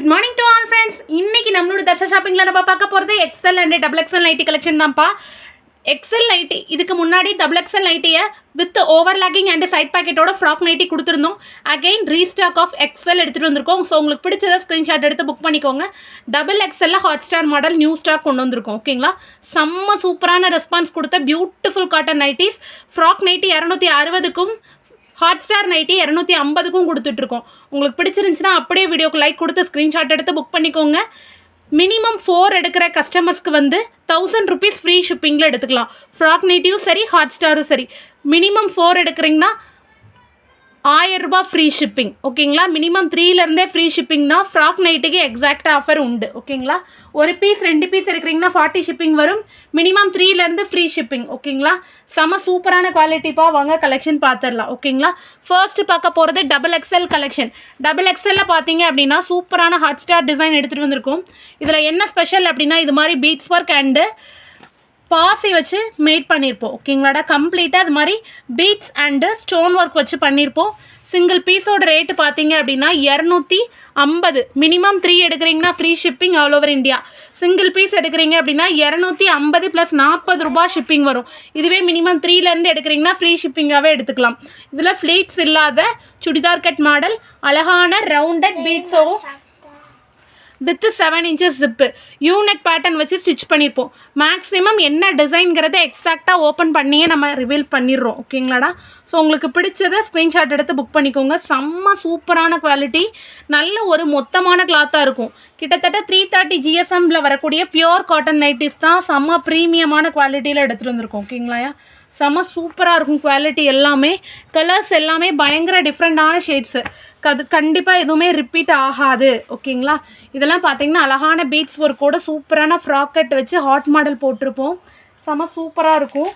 Good morning to all friends இன்னைக்கு நம்மளோட தர்ஷா ஷாப்பிங்கில் நம்ம பார்க்க போகிறது XL and double XL nighty collection தான்ப்பா. எக்ஸல் நைட்டி இதுக்கு முன்னாடி டபுள் எக்ஸல் நைட்டியை வித் ஓவர்லாக்கிங் அண்ட் சைட் பாக்கெட்டோட ஃப்ராக் நைட்டி கொடுத்துருந்தோம். அகைன் ரீஸ்டாக் ஆஃப் எக்ஸல் எடுத்துகிட்டு வந்திருக்கோம். ஸோ உங்களுக்கு பிடிச்சத ஸ்க்ரீன்ஷாட் எடுத்து புக் பண்ணிக்கோங்க. Double எக்ஸலில் hot star model new stock கொண்டு வந்திருக்கோம். ஓகேங்களா செம்ம சூப்பரான ரெஸ்பான்ஸ் கொடுத்த beautiful cotton nighties frock nighty இரநூத்தி அறுபதுக்கும் ஹாட் ஸ்டார் நைட்டி இரநூத்தி ஐம்பதுக்கும் கொடுத்துட்ருக்கோம். உங்களுக்கு பிடிச்சிருந்துச்சுன்னா அப்படியே வீடியோக்கு லைக் கொடுத்து ஸ்க்ரீன்ஷாட் எடுத்து புக் பண்ணிக்கோங்க. மினிமம் ஃபோர் எடுக்கிற கஸ்டமர்ஸ்க்கு வந்து தௌசண்ட் ருபீஸ் ஃப்ரீ ஷிப்பிங்கில் எடுத்துக்கலாம். ஃப்ராக் நைட்டியும் சரி ஹாட் ஸ்டாரும் சரி. மினிமம் ஃபோர் எடுக்கிறீங்கன்னா ஆயிரம் ஃப்ரீ ஷிப்பிங் ஓகேங்களா? மினிமம் த்ரீலேருந்தே ஃப்ரீ ஷிப்பிங் தான். ஃப்ராக் நைட்டுக்கு எக்ஸாக்ட் ஆஃபர் உண்டு. ஓகேங்களா? ஒரு பீஸ் ரெண்டு பீஸ் எடுக்கிறீங்கன்னா ஃபார்ட்டி ஷிப்பிங் வரும். மினிமம் த்ரீலேருந்து ஃப்ரீ ஷிப்பிங் ஓகேங்களா? செம சூப்பரான குவாலிட்டிப்பா வாங்க கலெக்ஷன் பார்த்துடலாம் ஓகேங்களா? ஃபர்ஸ்ட் பார்க்க போகிறது டபுள் எக்ஸ்எல் கலெக்ஷன் டபுள் எக்ஸ்எல்ல பார்த்தீங்க அப்படின்னா சூப்பரான ஹாட் ஸ்டார் டிசைன் எடுத்துகிட்டு வந்திருக்கும். இதில் என்ன ஸ்பெஷல் அப்படின்னா இது மாதிரி பீட்ஸ் ஒர்க் அண்டு பாசி வச்சு மேட் பண்ணியிருப்போம் ஓகேங்களாடா கம்ப்ளீட்டாக அது மாதிரி பீட்ஸ் அண்டு ஸ்டோன் ஒர்க் வச்சு பண்ணியிருப்போம் சிங்கிள் பீஸோட ரேட்டு பார்த்தீங்க அப்படின்னா இரநூத்தி ஐம்பது. மினிமம் த்ரீ எடுக்கிறீங்கன்னா free shipping all over India single piece எடுக்கிறீங்க அப்படின்னா இரநூத்தி ஐம்பது ப்ளஸ் நாற்பது ரூபாய் ஷிப்பிங் வரும். இதுவே மினிமம் த்ரீலேருந்து எடுக்கிறீங்கன்னா ஃப்ரீ ஷிப்பிங்காகவே எடுத்துக்கலாம். இதில் ஃப்ளீட்ஸ் இல்லாத சுடிதார் கட் மாடல் அழகான rounded பீட்ஸோ with seven inches zip U neck pattern வச்சு ஸ்டிச் பண்ணியிருப்போம் மேக்ஸிமம் என்ன டிசைன்கிறத எக்ஸாக்டாக ஓப்பன் பண்ணியே நம்ம ரிவீல் பண்ணிடுறோம். ஓகேங்களாடா ஸோ உங்களுக்கு பிடிச்சதை ஸ்க்ரீன்ஷாட் எடுத்து புக் பண்ணிக்கோங்க. செம்ம சூப்பரான குவாலிட்டி நல்ல ஒரு மொத்தமான கிளாத்தாக இருக்கும். கிட்டத்தட்ட த்ரீ தேர்ட்டி ஜிஎஸ்எம்மில் வரக்கூடிய பியோர் காட்டன் நைட்டிஸ் தான் செம்ம ப்ரீமியமான குவாலிட்டியில் எடுத்துகிட்டு வந்திருக்கோம். ஓகேங்களாயா செம்ம சூப்பராக இருக்கும் குவாலிட்டி எல்லாமே. கலர்ஸ் எல்லாமே பயங்கர டிஃப்ரெண்ட்டான ஷேட்ஸு அது கண்டிப்பாக எதுவுமே ரிப்பீட் ஆகாது. ஓகேங்களா இதெல்லாம் பார்த்தீங்கன்னா அழகான பீட்ஸ் ஒர்க்கோட சூப்பரான ஃப்ராக் கட் வச்சு ஹாட் மாடல் போட்டிருப்போம். செம்ம சூப்பராக இருக்கும்.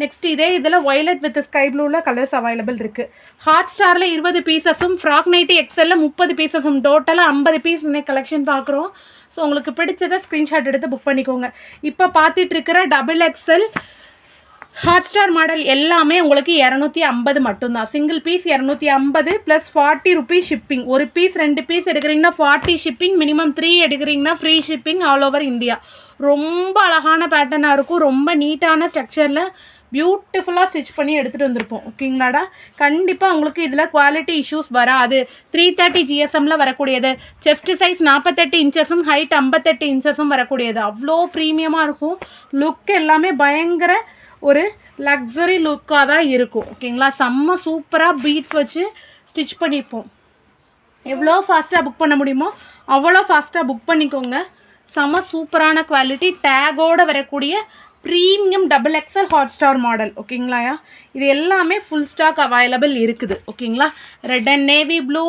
நெக்ஸ்ட் இதே இதில் ஒய்லட் வித் ஸ்கை ப்ளூவில் கலர்ஸ் அவைலபிள் இருக்குது ஹாட் ஸ்டாரில் இருபது பீசஸும் ஃப்ராக் நைட்டி எக்ஸலில் முப்பது பீசஸும் டோட்டலாக ஐம்பது பீஸ் இன்னைக்கு கலெக்ஷன் பார்க்குறோம் ஸோ உங்களுக்கு பிடிச்சதை ஸ்க்ரீன்ஷாட் எடுத்து புக் பண்ணிக்கோங்க. இப்போ பார்த்துட்டு இருக்கிற double excel hot star model எல்லாமே உங்களுக்கு இரநூத்தி ஐம்பது மட்டும்தான். சிங்கிள் பீஸ் இரநூத்தி ஐம்பது ப்ளஸ் ஃபார்ட்டி ருபீஸ் ஷிப்பிங் ஒரு பீஸ் ரெண்டு பீஸ் எடுக்கிறீங்கன்னா ஃபார்ட்டி ஷிப்பிங் மினிமம் த்ரீ எடுக்கிறீங்கன்னா free shipping all over India ரொம்ப அழகான பேட்டர்னாக இருக்கும். ரொம்ப நீட்டான ஸ்ட்ரக்சரில் பியூட்டிஃபுல்லாக ஸ்டிச் பண்ணி எடுத்துகிட்டு வந்திருப்போம். ஓகேங்களாடா கண்டிப்பாக உங்களுக்கு இதில் குவாலிட்டி இஷ்யூஸ் வராது. த்ரீ தேர்ட்டி ஜிஎஸ்எம்மில் வரக்கூடியது. செஸ்ட் சைஸ் நாற்பத்தெட்டு இன்ச்சஸும் ஹைட் ஐம்பத்தெட்டு இன்ச்சஸும் வரக்கூடியது. அவ்வளோ ப்ரீமியமாக இருக்கும். லுக் எல்லாமே பயங்கர ஒரு லக்ஸரி லுக்காக தான் இருக்கும் ஓகேங்களா செம்ம சூப்பராக பீட்ஸ் வச்சு ஸ்டிச் பண்ணிப்போம். எவ்வளோ ஃபாஸ்ட்டாக புக் பண்ண முடியுமோ அவ்வளோ ஃபாஸ்ட்டாக புக் பண்ணிக்கோங்க. செம்ம சூப்பரான குவாலிட்டி டேகோடு வரக்கூடிய premium double excel hot star model ஓகேங்களாயா இது எல்லாமே ஃபுல் ஸ்டாக் அவைலபிள் இருக்குது ஓகேங்களா ரெட் அண்ட் நேவி ப்ளூ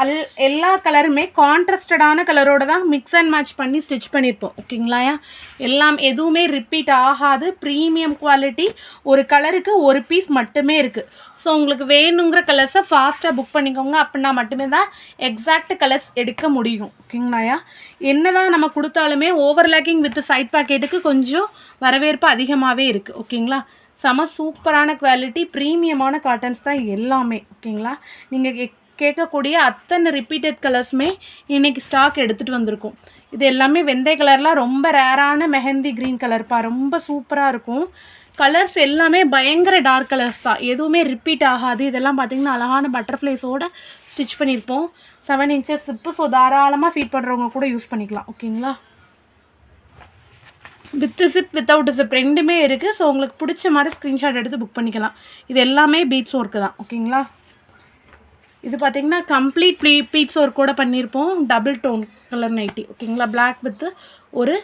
அல் எல்லா கலருமே கான்ட்ராஸ்டடான கலரோட தான் மிக்ஸ் அண்ட் மேட்ச் பண்ணி ஸ்டிச் பண்ணியிருப்போம் ஓகேங்களாயா எல்லாம் எதுவுமே ரிப்பீட் ஆகாது. ப்ரீமியம் குவாலிட்டி ஒரு கலருக்கு ஒரு பீஸ் மட்டுமே இருக்குது ஸோ உங்களுக்கு வேணுங்கிற கலர்ஸை ஃபாஸ்ட்டாக புக் பண்ணிக்கோங்க. அப்படின்னா மட்டுமே தான் எக்ஸாக்ட் கலர்ஸ் எடுக்க முடியும். ஓகேங்களாயா என்ன தான் நம்ம கொடுத்தாலுமே ஓவர்லாக்கிங் வித் சைட் பாக்கெட்டுக்கு கொஞ்சம் வரவேற்பு அதிகமாகவே இருக்குது ஓகேங்களா? செம சூப்பரான குவாலிட்டி ப்ரீமியமான காட்டன்ஸ் தான் எல்லாமே. ஓகேங்களா? நீங்கள் கேட்கக்கூடிய அத்தனை ரிப்பீட்டட் கலர்ஸுமே இன்றைக்கி ஸ்டாக் எடுத்துகிட்டு வந்திருக்கோம். இது எல்லாமே வெந்தய கலர்லாம் ரொம்ப ரேரான மெஹந்தி க்ரீன் கலர்ப்பா ரொம்ப சூப்பராக இருக்கும். கலர்ஸ் எல்லாமே பயங்கர டார்க் கலர்ஸ் தான். எதுவுமே ரிப்பீட் ஆகாது. இதெல்லாம் பார்த்திங்கன்னா அழகான பட்டர்ஃப்ளைஸோடு ஸ்டிச் பண்ணியிருப்போம். செவன் இன்ச்சஸ் சிப்பு ஸோ தாராளமாக ஃபீட் பண்ணுறவங்க கூட யூஸ் பண்ணிக்கலாம். ஓகேங்களா? வித்து சிப் வித்தவுட் சிப் ரெண்டுமே இருக்குது ஸோ உங்களுக்கு பிடிச்ச மாதிரி ஸ்க்ரீன்ஷாட் எடுத்து புக் பண்ணிக்கலாம். இது எல்லாமே பீட்ஸ் ஒர்க்கு தான். ஓகேங்களா? இது பார்த்தீங்கன்னா கம்ப்ளீட் ப்ளீ பீட்ஸ் ஒர்க் கூட பண்ணியிருப்போம் டபுள் டோன் கலர் நைட்டி ஓகேங்களா பிளாக் வித்து ஒரு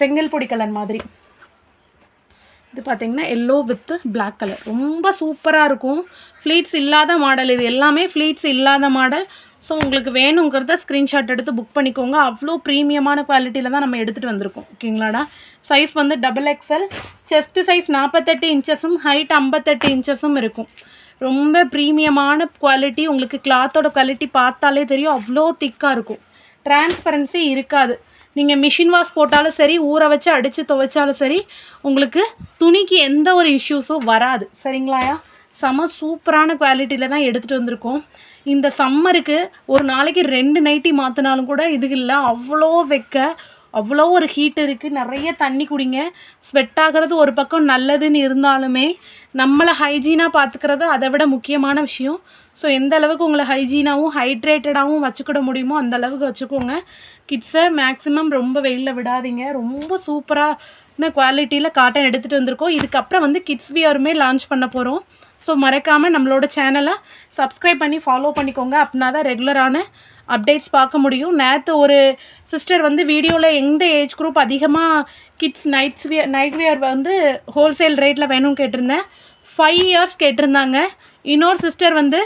செங்கல் பொடி கலர் மாதிரி. இது பார்த்தீங்கன்னா எல்லோ வித்து பிளாக் கலர் ரொம்ப சூப்பராக இருக்கும். ஃப்ளீட்ஸ் இல்லாத மாடல் இது எல்லாமே ஃப்ளீட்ஸ் இல்லாத மாடல் ஸோ உங்களுக்கு வேணுங்கிறத ஸ்க்ரீன்ஷாட் எடுத்து புக் பண்ணிக்கோங்க. அவ்வளோ ப்ரீமியமான குவாலிட்டியில் தான் நம்ம எடுத்துகிட்டு வந்திருக்கோம். ஓகேங்களாடா சைஸ் வந்து டபுள் எக்ஸல் செஸ்ட் சைஸ் நாற்பத்தெட்டு இன்ச்சஸும் ஹைட் ஐம்பத்தெட்டு இன்ச்சஸும் இருக்கும். ரொம்ப ப்ரீமியமான குவாலிட்டி உங்களுக்கு கிளாத்தோட குவாலிட்டி பார்த்தாலே தெரியும். அவ்வளோ திக்காக இருக்கும். டிரான்ஸ்பரன்சி இருக்காது. நீங்கள் மிஷின் வாஷ் போட்டாலும் சரி ஊற வச்சு அடித்து துவைச்சாலும் சரி உங்களுக்கு துணிக்கு எந்த ஒரு இஷ்யூஸும் வராது. சரிங்களாயா செம சூப்பரான குவாலிட்டியில் தான் எடுத்துகிட்டு வந்திருக்கோம். இந்த சம்மருக்கு ஒரு நாளைக்கு ரெண்டு நைட்டி மாற்றினாலும் கூட இது இல்லை அவ்வளோ வெக்க அவ்வளோ ஒரு ஹீட் இருக்குது நிறைய தண்ணி குடிங்க. ஸ்வெட் ஆகிறது ஒரு பக்கம் நல்லதுன்னு இருந்தாலுமே நம்மளை ஹைஜீனாக பார்த்துக்கிறது அதை விட முக்கியமான விஷயம். ஸோ எந்த அளவுக்கு உங்களை ஹைஜீனாகவும் ஹைட்ரேட்டடாகவும் வச்சுக்கிட முடியுமோ அந்த அளவுக்கு வச்சுக்கோங்க. கிட்ஸை மேக்ஸிமம் ரொம்ப வெயிலில் விடாதீங்க. ரொம்ப சூப்பரான குவாலிட்டியில் காட்டன் எடுத்துகிட்டு வந்திருக்கோம். இதுக்கப்புறம் வந்து கிட்ஸ் வியருமே லான்ச் பண்ண போகிறோம் ஸோ மறக்காமல் நம்மளோட சேனலை சப்ஸ்கிரைப் பண்ணி ஃபாலோ பண்ணிக்கோங்க. அப்படின்னா தான் ரெகுலரான அப்டேட்ஸ் பார்க்க முடியும். நேற்று ஒரு சிஸ்டர் வந்து வீடியோவில் எந்த ஏஜ் குரூப் அதிகமாக kids nights wear night wear வந்து ஹோல்சேல் ரேட்டில் வேணும்னு கேட்டிருந்தேன். ஃபைவ் இயர்ஸ் கேட்டிருந்தாங்க. இன்னொரு சிஸ்டர் வந்து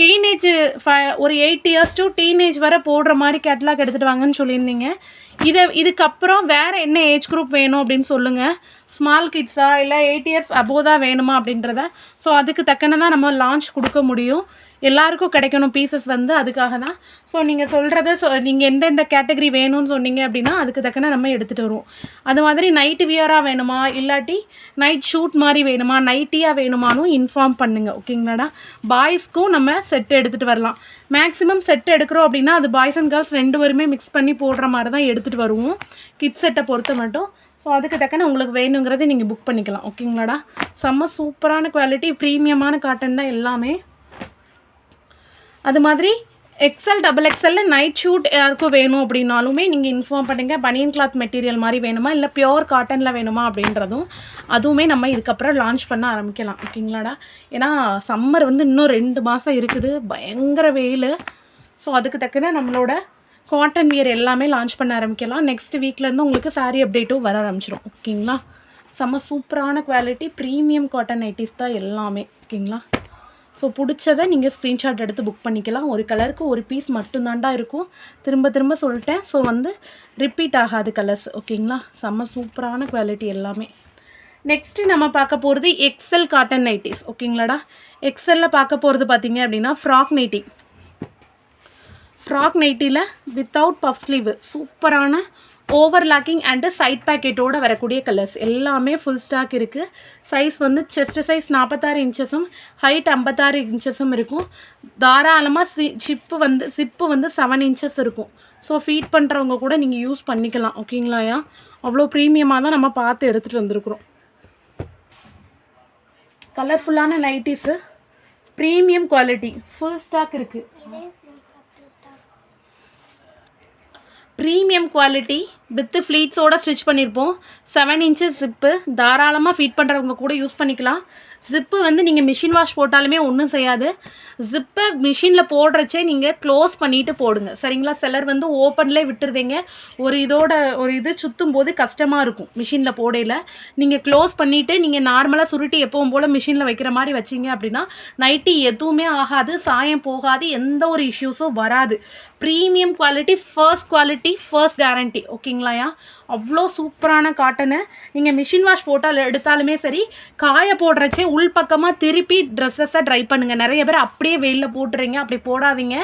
டீனேஜ் ஃப ஒரு எயிட் இயர்ஸ் டு டீனேஜ் வரை போடுற மாதிரி கேட்லாக் எடுத்துகிட்டு வாங்கன்னு சொல்லியிருந்தீங்க. இதை இதுக்கப்புறம் வேறு என்ன ஏஜ் குரூப் வேணும் அப்படின்னு சொல்லுங்கள் ஸ்மால் கிட்ஸா இல்லை எயிட் இயர்ஸ் அபோவ் தான் வேணுமா அப்படின்றத? ஸோ அதுக்கு தக்கனதான் நம்ம லான்ச் கொடுக்க முடியும். எல்லாருக்கும் கிடைக்கணும் பீசஸ் வந்து அதுக்காக தான். ஸோ நீங்கள் சொல்கிறத சொ நீங்கள் எந்தெந்த கேட்டகரி வேணும்னு சொன்னீங்க அப்படின்னா அதுக்கு தக்கன நம்ம எடுத்துகிட்டு வருவோம். அது மாதிரி நைட்டு வியராக வேணுமா? இல்லாட்டி நைட் ஷூட் மாதிரி வேணுமா? நைட்டியாக வேணுமானும் இன்ஃபார்ம் பண்ணுங்கள் ஓகேங்களாடா பாய்ஸ்க்கும் நம்ம செட்டு எடுத்துகிட்டு வரலாம். மேக்ஸிமம் செட் எடுக்கிறோம் அப்படின்னா அது பாய்ஸ் அண்ட் கேர்ள்ஸ் ரெண்டு பேருமே மிக்ஸ் பண்ணி போடுற மாதிரி தான் எடுத்துகிட்டு வருவோம். கிட்ஸ் செட்டை பொறுத்த மட்டும். ஸோ அதுக்கு தக்கன உங்களுக்கு வேணுங்கிறதை நீங்கள் புக் பண்ணிக்கலாம். ஓகேங்களாடா செம்ம சூப்பரான குவாலிட்டி ப்ரீமியமான காட்டன் தான் எல்லாமே. அது மாதிரி எக்ஸல் டபுள் எக்ஸல்ல நைட் ஷூட் யாருக்கும் வேணும் அப்படின்னாலுமே நீங்கள் இன்ஃபார்ம் பண்ணுங்கள் பனியன் கிளாத் மெட்டீரியல் மாதிரி வேணுமா? இல்லை பியோர் காட்டனில் வேணுமா அப்படின்றதும் அதுவுமே நம்ம இதுக்கப்புறம் லான்ச் பண்ண ஆரம்பிக்கலாம். ஓகேங்களாடா ஏன்னா சம்மர் வந்து இன்னும் ரெண்டு மாதம் இருக்குது. பயங்கர வெயில். ஸோ அதுக்கு தக்கன நம்மளோட காட்டன் வியர் எல்லாமே லான்ச் பண்ண ஆரம்பிக்கலாம். நெக்ஸ்ட் வீக்லேருந்து உங்களுக்கு சாரீ அப்டேட்டும் வர ஆரம்பிச்சிடும் ஓகேங்களா செம்ம சூப்பரான குவாலிட்டி ப்ரீமியம் காட்டன் நைட்டிஸ் தான் எல்லாமே. ஓகேங்களா ஸோ பிடிச்சதை நீங்கள் ஸ்க்ரீன்ஷாட் எடுத்து புக் பண்ணிக்கலாம். ஒரு கலருக்கு ஒரு பீஸ் மட்டும்தாண்டா இருக்கும். திரும்ப திரும்ப சொல்லிட்டேன். ஸோ வந்து ரிப்பீட் ஆகாது கலர்ஸ் ஓகேங்களா செம்ம சூப்பரான குவாலிட்டி எல்லாமே. நெக்ஸ்ட்டு நம்ம பார்க்க போகிறது எக்ஸல் காட்டன் நைட்டிஸ் ஓகேங்களாடா எக்ஸலில் பார்க்க போகிறது பார்த்தீங்க அப்படின்னா ஃப்ராக் நைட்டி ஃப்ராக் நைட்டியில் வித்தவுட் பஃப் ஸ்லீவ் சூப்பரான ஓவர்லாக்கிங் அண்டு சைட் பேக்கெட்டோடு வரக்கூடிய கலர்ஸ் எல்லாமே ஃபுல் ஸ்டாக் இருக்குது சைஸ் வந்து செஸ்ட் சைஸ் நாற்பத்தாறு இன்ச்சஸும் ஹைட் ஐம்பத்தாறு இன்ச்சஸும் இருக்கும். தாராளமாக சி ஷிப்பு வந்து சிப்பு வந்து செவன் இன்ச்சஸ் இருக்கும். ஸோ ஃபீட் பண்ணுறவங்க கூட நீங்கள் யூஸ் பண்ணிக்கலாம். ஓகேங்களாயா அவ்வளோ ப்ரீமியமாக தான் நம்ம பார்த்து எடுத்துகிட்டு வந்திருக்கிறோம். கலர்ஃபுல்லான nighties premium quality full stock இருக்குது ப்ரீமியம் குவாலிட்டி வித்து ஃப்ளீட்ஸோட ஸ்டிச் பண்ணியிருப்போம் செவன் இன்ச்சஸ் ஜிப்பு தாராளமாக ஃபீட் பண்ணுறவங்க கூட யூஸ் பண்ணிக்கலாம். ஜிப்பு வந்து நீங்கள் மிஷின் வாஷ் போட்டாலுமே ஒன்றும் செய்யாது. ஜிப்பை மிஷினில் போடுறச்சே நீங்கள் க்ளோஸ் பண்ணிவிட்டு போடுங்க. சரிங்களா? சிலர் வந்து ஓப்பன்லேயே விட்டுருதீங்க. ஒரு இதோட ஒரு இது சுற்றும் போது கஷ்டமாக இருக்கும் மிஷினில் போடையில். நீங்கள் க்ளோஸ் பண்ணிவிட்டு நீங்கள் நார்மலாக சுருட்டி எப்பவும் போல் மிஷினில் வைக்கிற மாதிரி வச்சிங்க அப்படின்னா நைட்டி எதுவுமே ஆகாது சாயம் போகாது எந்த ஒரு இஷ்யூஸும் வராது. Premium quality first quality first guarantee பார்த்துருக்கீங்களாயா அவ்வளோ சூப்பரான காட்டனு. நீங்கள் மிஷின் வாஷ் போட்டால் எடுத்தாலுமே சரி காய போடுறச்சே உள்பக்கமாக திருப்பி ட்ரெஸ்ஸஸை ட்ரை பண்ணுங்கள் நிறைய பேர் அப்படியே வெயிலில் போட்டுறீங்க அப்படி போடாதீங்க.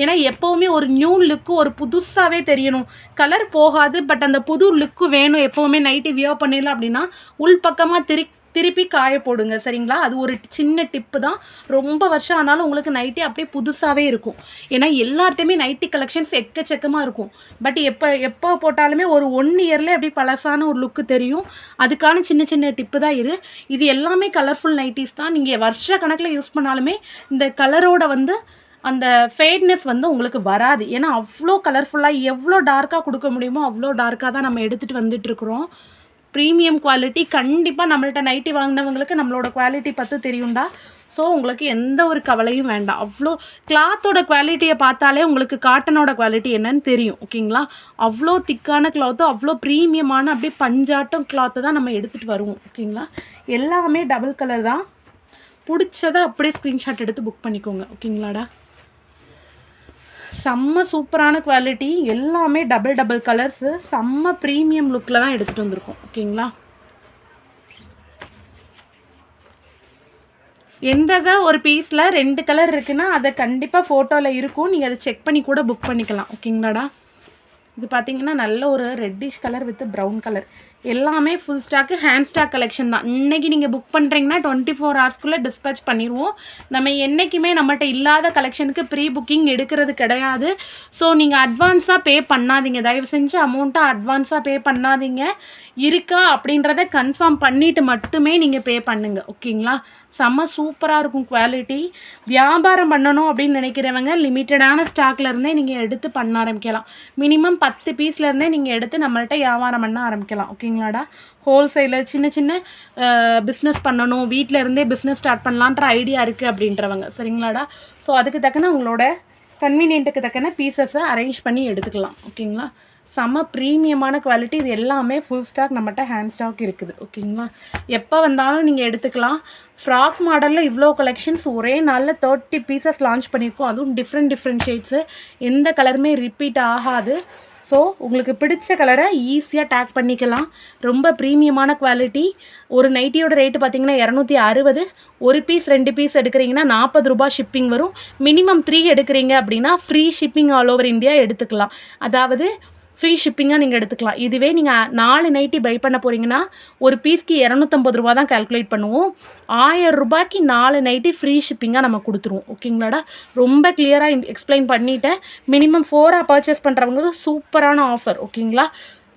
ஏன்னா எப்போவுமே ஒரு நியூ லுக்கு ஒரு புதுசாகவே தெரியணும். கலர் போகாது பட் அந்த புது லுக்கு வேணும். எப்போவுமே நைட்டு வியோ பண்ணிடலாம் அப்படின்னா உள்பக்கமாக திரு திருப்பி காய போடுங்க சரிங்களா? அது ஒரு சின்ன டிப்பு தான். ரொம்ப வருஷம் ஆனாலும் உங்களுக்கு நைட்டி அப்படியே புதுசாகவே இருக்கும். ஏன்னா எல்லார்ட்டையுமே நைட்டி கலெக்ஷன்ஸ் எக்கச்சக்கமாக இருக்கும். பட் எப்போ எப்போ போட்டாலுமே ஒரு ஒன் இயர்லேயே அப்படியே பழசான ஒரு லுக்கு தெரியும். அதுக்கான சின்ன சின்ன டிப்பு தான் இது. இது எல்லாமே கலர்ஃபுல் நைட்டிஸ் தான். நீங்கள் வருஷ கணக்கில் யூஸ் பண்ணாலுமே இந்த கலரோட வந்து அந்த ஃபேட்னஸ் வந்து உங்களுக்கு வராது. ஏன்னா அவ்வளோ கலர்ஃபுல்லாக எவ்வளோ டார்க்காக கொடுக்க முடியுமோ அவ்வளோ டார்க்காக தான் நம்ம எடுத்துகிட்டு வந்துட்டுருக்குறோம் ப்ரீமியம் குவாலிட்டி கண்டிப்பாக நம்மள்ட்ட நைட்டி வாங்கினவங்களுக்கு நம்மளோட குவாலிட்டி பற்றி தெரியும்டா. ஸோ உங்களுக்கு எந்த ஒரு கவலையும் வேண்டாம். அவ்வளோ கிளாத்தோட குவாலிட்டியை பார்த்தாலே உங்களுக்கு காட்டனோட குவாலிட்டி என்னன்னு தெரியும் ஓகேங்களா அவ்வளோ திக்கான கிளாத்து அவ்வளோ ப்ரீமியமான அப்படியே பஞ்சாட்டம் கிளாத்து தான் நம்ம எடுத்துகிட்டு வருவோம் ஓகேங்களா எல்லாமே டபுள் கலர் தான். பிடிச்சதை அப்படியே ஸ்க்ரீன்ஷாட் எடுத்து புக் பண்ணிக்கோங்க ஓகேங்களாடா செம்ம சூப்பரான குவாலிட்டி எல்லாமே டபுள் டபுள் கலர்ஸு செம்ம ப்ரீமியம் லுக்கில் தான் எடுத்துகிட்டு வந்திருக்கோம். ஓகேங்களா? எந்ததை ஒரு பீஸில் ரெண்டு கலர் இருக்குன்னா அதை கண்டிப்பாக ஃபோட்டோவில் இருக்கும். நீங்கள் அதை செக் பண்ணி கூட புக் பண்ணிக்கலாம். ஓகேங்களாடா? இது பார்த்தீங்கன்னா நல்ல ஒரு reddish colour with brown colour எல்லாமே full stock hand stock collection தான். இன்றைக்கி நீங்கள் புக் பண்ணுறீங்கன்னா டுவெண்ட்டி ஃபோர் ஹவர்ஸ்க்குள்ளே டிஸ்பேச் பண்ணிடுவோம். நம்ம என்றைக்குமே நம்மகிட்ட இல்லாத கலெக்ஷனுக்கு ப்ரீ புக்கிங் எடுக்கிறது கிடையாது. ஸோ நீங்கள் அட்வான்ஸாக பே பண்ணாதீங்க. தயவு செஞ்சு அமௌண்ட்டை அட்வான்ஸாக பே பண்ணாதீங்க. இருக்கா அப்படின்றத கன்ஃபார்ம் பண்ணிவிட்டு மட்டுமே நீங்கள் பே பண்ணுங்கள் ஓகேங்களா செம்ம சூப்பராக இருக்கும் குவாலிட்டி வியாபாரம் பண்ணணும் அப்படின்னு நினைக்கிறவங்க லிமிட்டடான ஸ்டாக்லேருந்தே நீங்கள் எடுத்து பண்ண ஆரம்பிக்கலாம். மினிமம் பத்து பீஸ்லேருந்தே நீங்கள் எடுத்து நம்மள்ட்ட வியாபாரம் பண்ண ஆரம்பிக்கலாம். ஓகே ஓகேங்களாடா ஹோல்சேலில் சின்ன சின்ன பிஸ்னஸ் பண்ணணும் வீட்டில் இருந்தே பிஸ்னஸ் ஸ்டார்ட் பண்ணலான்ற ஐடியா இருக்குது அப்படின்றவங்க. சரிங்களாடா? ஸோ அதுக்கு தக்கன உங்களோட கன்வீனியன்ட்டுக்கு தக்கன பீசஸை அரேஞ்ச் பண்ணி எடுத்துக்கலாம். ஓகேங்களா? செம்ம ப்ரீமியமான குவாலிட்டி இது எல்லாமே ஃபுல் ஸ்டாக் நம்மகிட்ட ஹேண்ட் ஸ்டாக் இருக்குது. ஓகேங்களா? எப்போ வந்தாலும் நீங்கள் எடுத்துக்கலாம். ஃப்ராக் மாடலில் இவ்வளோ கலெக்ஷன்ஸ் ஒரே நாளில் தேர்ட்டி பீசஸ் லான்ச் பண்ணியிருக்கோம். அதுவும் டிஃப்ரெண்ட் டிஃப்ரெண்ட் ஷேட்ஸு எந்த கலருமே ரிப்பீட் ஆகாது. ஸோ உங்களுக்கு பிடிச்ச கலரை ஈஸியாக டேக் பண்ணிக்கலாம். ரொம்ப ப்ரீமியமான குவாலிட்டி ஒரு நைட்டியோட ரேட்டு பார்த்தீங்கன்னா இரநூத்தி அறுபது. ஒரு பீஸ் ரெண்டு பீஸ் எடுக்கிறீங்கன்னா நாற்பது ரூபாய் ஷிப்பிங் வரும். மினிமம் த்ரீ எடுக்கிறீங்க அப்படின்னா free shipping all over India எடுத்துக்கலாம். அதாவது ஃப்ரீ ஷிப்பிங்காக நீங்கள் எடுத்துக்கலாம். இதுவே நீங்கள் நாலு நைட்டி பை பண்ண போகிறீங்கன்னா ஒரு பீஸ்க்கு இரநூத்தம்பது ரூபா தான் கால்குலேட் பண்ணுவோம். ஆயிரம் ரூபாய்க்கு நாலு நைட்டி ஃப்ரீ ஷிப்பிங்காக நம்ம கொடுத்துருவோம். ஓகேங்களாடா? ரொம்ப கிளியராக எக்ஸ்பிளைன் பண்ணிவிட்டேன் மினிமம் ஃபோராக பர்ச்சேஸ் பண்ணுறவங்களுக்கு சூப்பரான ஆஃபர் ஓகேங்களா?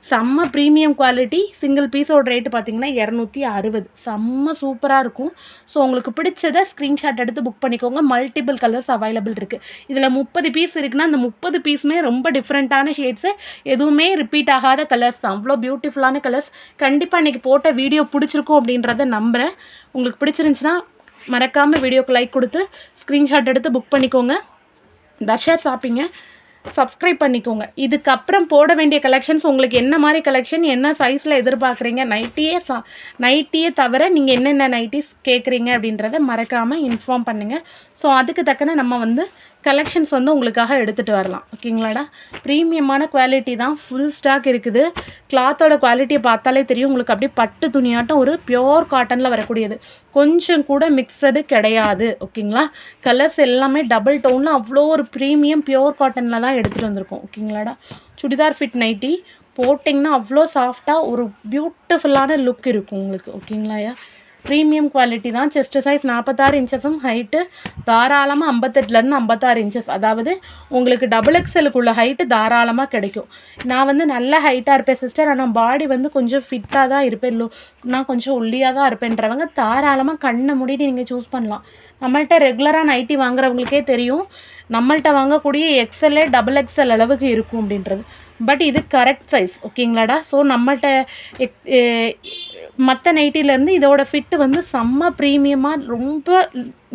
செம்ம ப்ரீமியம் குவாலிட்டி சிங்கிள் பீஸோட ரேட்டு பார்த்தீங்கன்னா இரநூத்தி அறுபது. செம்ம சூப்பராக இருக்கும். ஸோ உங்களுக்கு பிடிச்சதை ஸ்க்ரீன்ஷாட் எடுத்து புக் பண்ணிக்கோங்க. மல்டிபிள் கலர்ஸ் அவைலபிள் இருக்குது இதில் முப்பது பீஸ் இருக்குன்னா அந்த முப்பது பீஸுமே ரொம்ப டிஃப்ரெண்ட்டான ஷேட்ஸு எதுவுமே ரிப்பீட் ஆகாத கலர்ஸ் தான். அவ்வளோ பியூட்டிஃபுல்லான கலர்ஸ் கண்டிப்பாக இன்றைக்கி போட்ட வீடியோ பிடிச்சிருக்கும் அப்படின்றத நம்புகிறேன் உங்களுக்கு பிடிச்சிருந்துச்சுன்னா மறக்காமல் வீடியோக்கு லைக் கொடுத்து ஸ்க்ரீன்ஷாட் எடுத்து புக் பண்ணிக்கோங்க. தர்ஷா ஷாப்பிங்க சப்ஸ்கிரைப் பண்ணிக்கோங்க. இதுக்கப்புறம் போட வேண்டிய கலெக்ஷன்ஸ் உங்களுக்கு என்ன மாதிரி கலெக்ஷன் என்ன சைஸில் எதிர்பார்க்குறீங்க நைட்டியே சா நைட்டியே தவிர நீங்கள் என்னென்ன நைட்டிஸ் கேட்குறீங்க அப்படின்றத மறக்காமல் இன்ஃபார்ம் பண்ணுங்கள் ஸோ அதுக்கு தக்கன நம்ம வந்து கலெக்ஷன்ஸ் வந்து உங்களுக்காக எடுத்துகிட்டு வரலாம். ஓகேங்களாடா? ப்ரீமியமான குவாலிட்டி தான். ஃபுல் ஸ்டாக் இருக்குது. கிளாத்தோட குவாலிட்டியை பார்த்தாலே தெரியும். உங்களுக்கு அப்படியே பட்டு துணியாட்டம் ஒரு பியோர் காட்டனில் வரக்கூடியது. கொஞ்சம் கூட மிக்சடு கிடையாது. ஓகேங்களா? கலர்ஸ் எல்லாமே டபுள் டோனில் அவ்வளோ ஒரு ப்ரீமியம் பியோர் காட்டனில் தான் எடுத்துகிட்டு வந்திருக்கோம். ஓகேங்களாடா? சுடிதார் ஃபிட் நைட்டி போட்டிங்கன்னா அவ்வளோ சாஃப்டாக ஒரு பியூட்டிஃபுல்லான லுக் இருக்கும் உங்களுக்கு. ஓகேங்களாயா? ப்ரீமியம் குவாலிட்டி தான். செஸ்ட் சைஸ் நாற்பத்தாறு இன்ச்சஸும் ஹைட்டு தாராளமாக ஐம்பத்தெட்டுலேருந்து ஐம்பத்தாறு இன்ச்சஸ் அதாவது உங்களுக்கு டபுள் எக்ஸலுக்குள்ள ஹைட்டு தாராளமாக கிடைக்கும். நான் வந்து நல்ல ஹைட்டாக இருப்பேன் சிஸ்டர் ஆனால் பாடி வந்து கொஞ்சம் ஃபிட்டாக தான் இருப்பேன். லோ நான் கொஞ்சம் ஒல்லியாக தான் இருப்பேன்றவங்க தாராளமாக கண்ணை மூடிட்டு நீங்கள் சூஸ் பண்ணலாம். நம்மள்ட்ட ரெகுலராக நைட்டி வாங்குறவங்களுக்கே தெரியும். நம்மள்ட்ட வாங்கக்கூடிய எக்ஸலே டபுள் எக்ஸ்எல் அளவுக்கு இருக்கும் அப்படின்றது. பட் இது கரெக்ட் சைஸ் ஓகேங்களாடா ஸோ நம்மள்ட்ட எக் மற்ற நைட்டிலேருந்து இதோட ஃபிட்டு வந்து செம்ம ப்ரீமியமாக ரொம்ப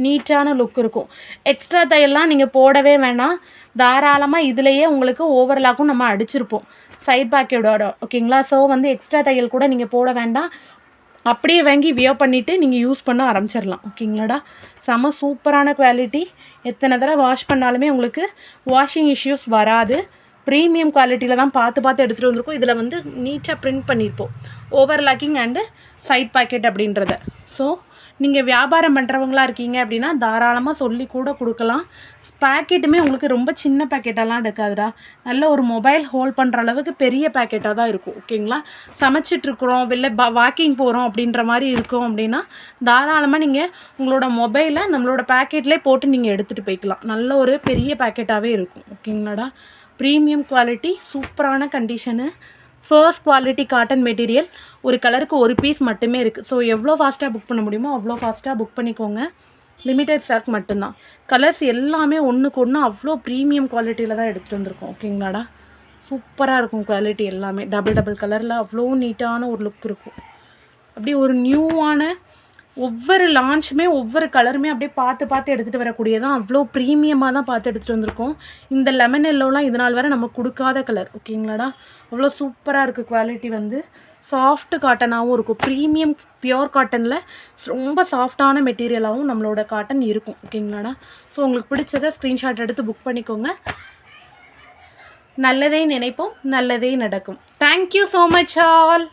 நீட்டான லுக் இருக்கும். எக்ஸ்ட்ரா தையல்லாம் நீங்கள் போடவே வேணாம். தாராளமாக இதுலேயே உங்களுக்கு ஓவர்லாக்கும் நம்ம அடிச்சிருப்போம். சைட் பாக்கெட்டோட ஓகேங்களா ஸோ வந்து எக்ஸ்ட்ரா தையல் கூட நீங்கள் போட வேண்டாம். அப்படியே வாங்கி வியர் பண்ணிவிட்டு நீங்கள் யூஸ் பண்ண ஆரம்பிச்சிடலாம். ஓகேங்களாடா செம சூப்பரான குவாலிட்டி எத்தனை தடவை வாஷ் பண்ணாலுமே உங்களுக்கு வாஷிங் இஷ்யூஸ் வராது. ப்ரீமியம் குவாலிட்டியில் தான் பார்த்து பார்த்து எடுத்துகிட்டு வந்திருக்கோம். இதில் வந்து நீட்டாக பிரிண்ட் பண்ணியிருப்போம் ஓவர்லாக்கிங் அண்டு சைட் பாக்கெட் அப்படின்றத. ஸோ நீங்கள் வியாபாரம் பண்ணுறவங்களா இருக்கீங்க அப்படின்னா தாராளமாக சொல்லி கூட கொடுக்கலாம். பேக்கெட்டுமே உங்களுக்கு ரொம்ப சின்ன பேக்கெட்டெல்லாம் எடுக்காதுடா. நல்ல ஒரு மொபைல் ஹோல்ட் பண்ணுற அளவுக்கு பெரிய பேக்கெட்டாக தான் இருக்கும். ஓகேங்களா சமைச்சிட்ருக்குறோம் வெளில பா வாக்கிங் போகிறோம் அப்படின்ற மாதிரி இருக்கும் அப்படின்னா தாராளமாக நீங்கள் உங்களோட மொபைலை நம்மளோட பேக்கெட்லேயே போட்டு நீங்கள் எடுத்துகிட்டு போய்க்கலாம். நல்ல ஒரு பெரிய பேக்கெட்டாகவே இருக்கும். ஓகேங்களாடா ப்ரீமியம் குவாலிட்டி சூப்பரான condition first quality cotton material ஒரு கலருக்கு ஒரு பீஸ் மட்டுமே இருக்குது ஸோ எவ்வளோ ஃபாஸ்ட்டாக புக் பண்ண முடியுமோ அவ்வளோ ஃபாஸ்ட்டாக புக் பண்ணிக்கோங்க. லிமிட்டட் ஸ்டாக் மட்டும்தான். கலர்ஸ் எல்லாமே ஒன்றுக்கு ஒன்று அவ்வளோ ப்ரீமியம் குவாலிட்டியில் தான் எடுத்துகிட்டு வந்திருக்கோம். ஓகேங்களாடா சூப்பராக இருக்கும் குவாலிட்டி எல்லாமே. டபுள் டபுள் கலரில் அவ்வளோ நீட்டான ஒரு லுக் இருக்கும். அப்படியே ஒரு நியூவான ஒவ்வொரு லான்ச்சுமே ஒவ்வொரு கலருமே அப்படியே பார்த்து பார்த்து எடுத்துகிட்டு வரக்கூடியதான் அவ்வளோ ப்ரீமியமாக தான் பார்த்து எடுத்துகிட்டு வந்திருக்கோம். இந்த லெமன் எல்லோலாம் இது நாள் வரை நம்ம கொடுக்காத கலர் ஓகேங்களாடா? அவ்வளோ சூப்பராக இருக்குது குவாலிட்டி வந்து. சாஃப்ட் காட்டனாகவும் இருக்கும். ப்ரீமியம் பியோர் காட்டனில் ரொம்ப சாஃப்டான மெட்டீரியலாகவும் நம்மளோட காட்டன் இருக்கும் ஓகேங்களாடா? ஸோ உங்களுக்கு பிடிச்சதை ஸ்க்ரீன்ஷாட் எடுத்து புக் பண்ணிக்கோங்க. நல்லதே நினைப்போம் நல்லதே நடக்கும். Thank you so much all